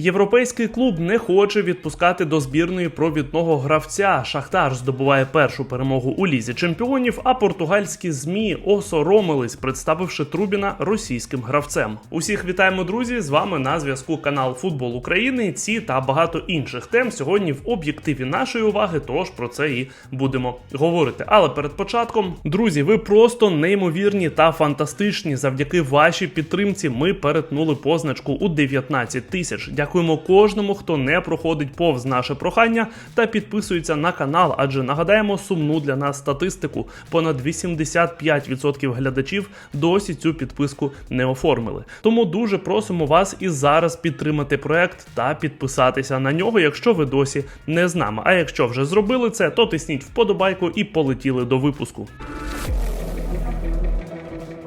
Європейський клуб не хоче відпускати до збірної провідного гравця. Шахтар здобуває першу перемогу у лізі чемпіонів. А португальські змі осоромились, представивши Трубіна російським гравцем. Усіх вітаємо, друзі! З вами на зв'язку канал Футбол України. Ці та багато інших тем сьогодні в об'єктиві нашої уваги. Тож про це і будемо говорити. Але перед початком, друзі, ви просто неймовірні та фантастичні. Завдяки вашій підтримці ми перетнули позначку у 19 тисяч. Дякуємо кожному, хто не проходить повз наше прохання та підписується на канал, адже нагадаємо сумну для нас статистику. Понад 85% глядачів досі цю підписку не оформили. Тому дуже просимо вас і зараз підтримати проект та підписатися на нього, якщо ви досі не з нами. А якщо вже зробили це, то тисніть вподобайку і полетіли до випуску.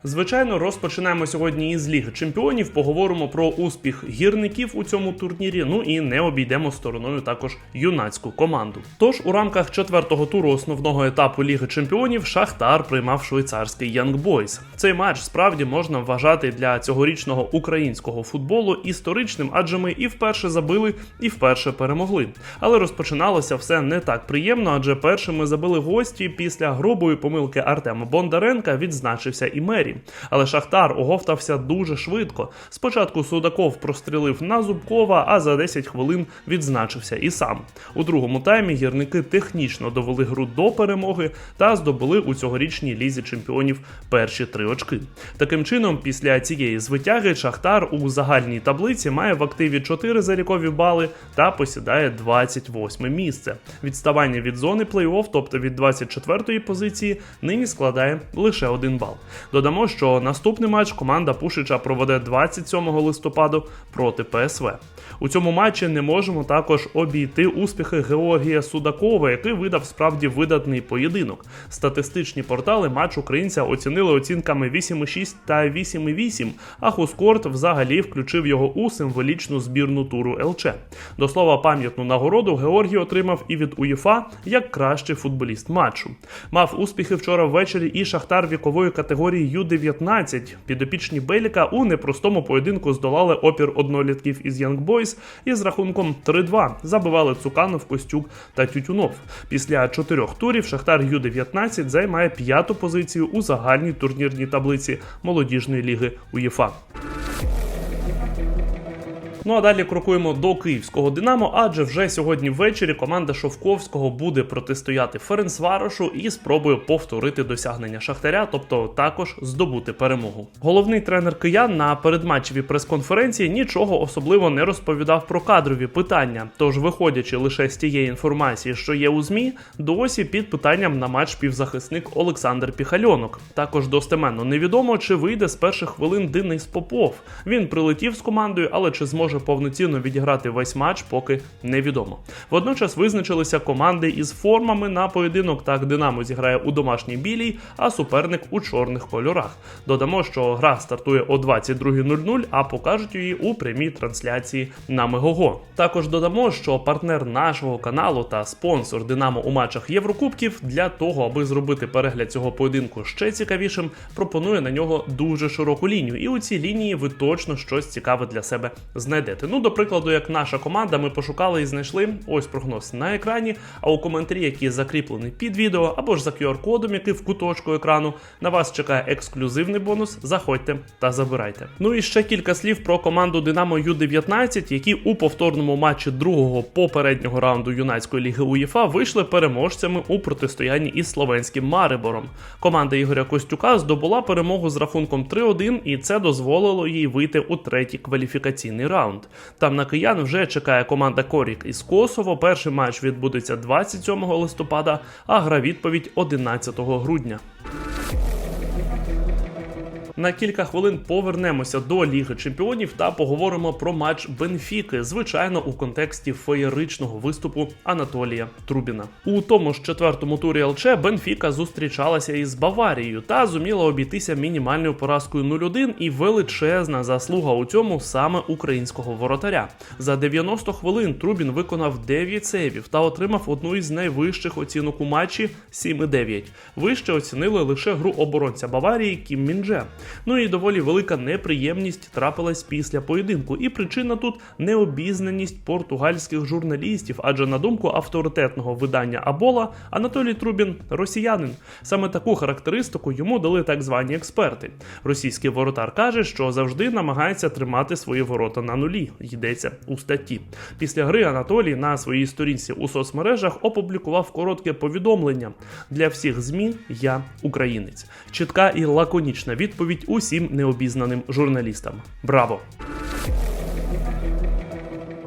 Звичайно, розпочинаємо сьогодні із Ліги Чемпіонів. Поговоримо про успіх гірників у цьому турнірі. Ну і не обійдемо стороною також юнацьку команду. Тож у рамках четвертого туру основного етапу Ліги Чемпіонів Шахтар приймав швейцарський Young Boys. Цей матч справді можна вважати для цьогорічного українського футболу історичним, адже ми і вперше забили, і вперше перемогли. Але розпочиналося все не так приємно, адже першими забили гості після грубої помилки Артема Бондаренка відзначився і Мері. Але Шахтар оговтався дуже швидко. Спочатку Судаков прострілив на Зубкова, а за 10 хвилин відзначився і сам. У другому таймі гірники технічно довели гру до перемоги та здобули у цьогорічній лізі чемпіонів перші три очки. Таким чином, після цієї звитяги Шахтар у загальній таблиці має в активі 4 залікові бали та посідає 28 місце. Відставання від зони плей-офф, тобто від 24-ї позиції, нині складає лише один бал. Додамо, що наступний матч команда Пушича проведе 27 листопаду проти ПСВ. У цьому матчі не можемо також обійти успіхи Георгія Судакова, який видав справді видатний поєдинок. Статистичні портали матч українця оцінили оцінками 8,6 та 8,8, а Хускорт взагалі включив його у символічну збірну туру ЛЧ. До слова, пам'ятну нагороду Георгій отримав і від УЄФА як кращий футболіст матчу. Мав успіхи вчора ввечері і шахтар вікової категорії Ю-19. Підопічні Беліка у непростому поєдинку здолали опір однолітків із Boys із рахунком 3-2. Забивали Цуканов, Костюк та Тютюнов. Після чотирьох турів Шахтар Ю-19 займає п'яту позицію у загальній турнірній таблиці молодіжної ліги УЄФА. Ну а далі крокуємо до київського Динамо, адже вже сьогодні ввечері команда Шовковського буде протистояти Ференцварошу і спробує повторити досягнення Шахтаря, тобто також здобути перемогу. Головний тренер киян на передматчевій прес-конференції нічого особливо не розповідав про кадрові питання. Тож, виходячи лише з тієї інформації, що є у змі, досі під питанням на матч півзахисник Олександр Піхальонок. Також достеменно невідомо, чи вийде з перших хвилин Денис Попов. Він прилетів з командою, але чи зможе повноцінно відіграти весь матч, поки невідомо. Водночас визначилися команди із формами на поєдинок. Так Динамо зіграє у домашній білій, а суперник у чорних кольорах. Додамо, що гра стартує о 22.00, а покажуть її у прямій трансляції на Мегого. Також додамо, що партнер нашого каналу та спонсор Динамо у матчах Єврокубків для того, аби зробити перегляд цього поєдинку ще цікавішим, пропонує на нього дуже широку лінію. І у цій лінії ви точно щось цікаве для себе знайдете. Ну, до прикладу, як наша команда, ми пошукали і знайшли ось прогноз на екрані. А у коментарі, який закріплений під відео, або ж за QR-кодом, який в куточку екрану, на вас чекає ексклюзивний бонус. Заходьте та забирайте. Ну і ще кілька слів про команду Динамо Ю-19, які у повторному матчі другого попереднього раунду юнацької ліги УЄФА вийшли переможцями у протистоянні із словенським Марибором. Команда Ігоря Костюка здобула перемогу з рахунком 3-1, і це дозволило їй вийти у третій кваліфікаційний раунд. Там на киян вже чекає команда Корік із Косово. Перший матч відбудеться 27 листопада, а гра відповідь 11 грудня. На кілька хвилин повернемося до Ліги Чемпіонів та поговоримо про матч Бенфіки, звичайно, у контексті феєричного виступу Анатолія Трубіна. У тому ж четвертому турі ЛЧ Бенфіка зустрічалася із Баварією та зуміла обійтися мінімальною поразкою 0-1 і величезна заслуга у цьому саме українського воротаря. За 90 хвилин Трубін виконав 9 сейвів та отримав одну із найвищих оцінок у матчі 7,9. Вище оцінили лише гру оборонця Баварії Кім Міндже. Ну і доволі велика неприємність трапилась після поєдинку. І причина тут необізнаність португальських журналістів, адже на думку авторитетного видання Абола, Анатолій Трубін росіянин. Саме таку характеристику йому дали так звані експерти. Російський воротар каже, що завжди намагається тримати свої ворота на нулі. Йдеться у статті. Після гри Анатолій на своїй сторінці у соцмережах опублікував коротке повідомлення для всіх змі. Я українець. Чітка і лаконічна відповідь усім необізнаним журналістам. Браво!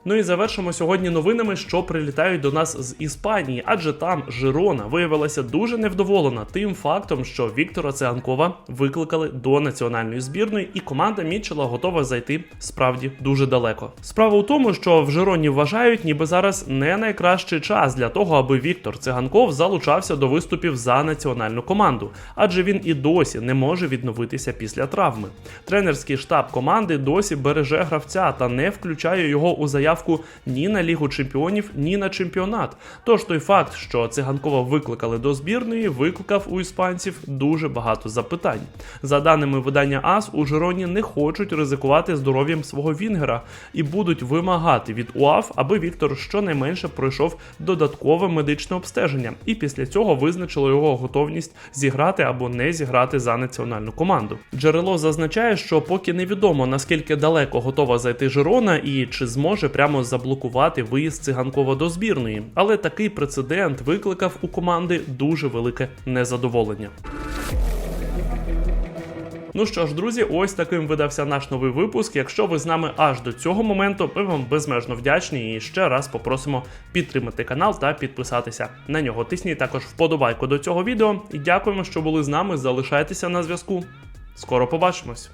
Ну і завершимо сьогодні новинами, що прилітають до нас з Іспанії, адже там Жирона виявилася дуже невдоволена тим фактом, що Віктора Циганкова викликали до національної збірної, і команда Мітчела готова зайти справді дуже далеко. Справа у тому, що в Жироні вважають, ніби зараз не найкращий час для того, аби Віктор Циганков залучався до виступів за національну команду, адже він і досі не може відновитися після травми. Тренерський штаб команди досі береже гравця та не включає його у заявку ні на Лігу Чемпіонів, ні на чемпіонат. Тож той факт, що циганкова викликали до збірної, викликав у іспанців дуже багато запитань. За даними видання АС, у Жироні не хочуть ризикувати здоров'ям свого Вінгера і будуть вимагати від УАФ, аби Віктор щонайменше пройшов додаткове медичне обстеження, і після цього визначило його готовність зіграти або не зіграти за національну команду. Джерело зазначає, що поки невідомо наскільки далеко готова зайти Жирона і чи зможе прямо заблокувати виїзд циганкова до збірної, але такий прецедент викликав у команди дуже велике незадоволення. Ну що ж, друзі, ось таким видався наш новий випуск. Якщо ви з нами аж до цього моменту, ми вам безмежно вдячні і ще раз попросимо підтримати канал та підписатися на нього. Тисніть також вподобайку до цього відео і дякуємо, що були з нами. Залишайтеся на зв'язку. Скоро побачимось.